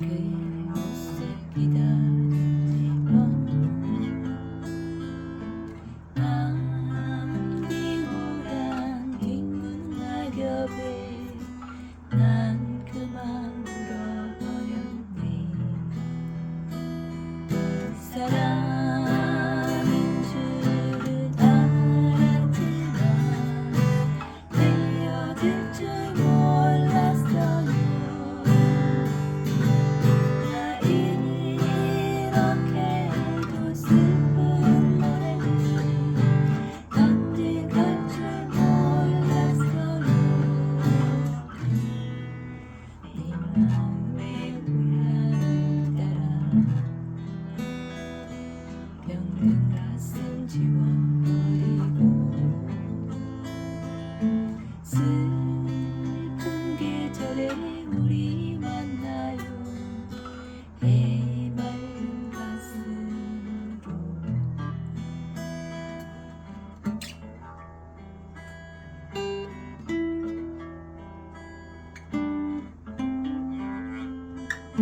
escape. thank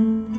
mm -hmm. you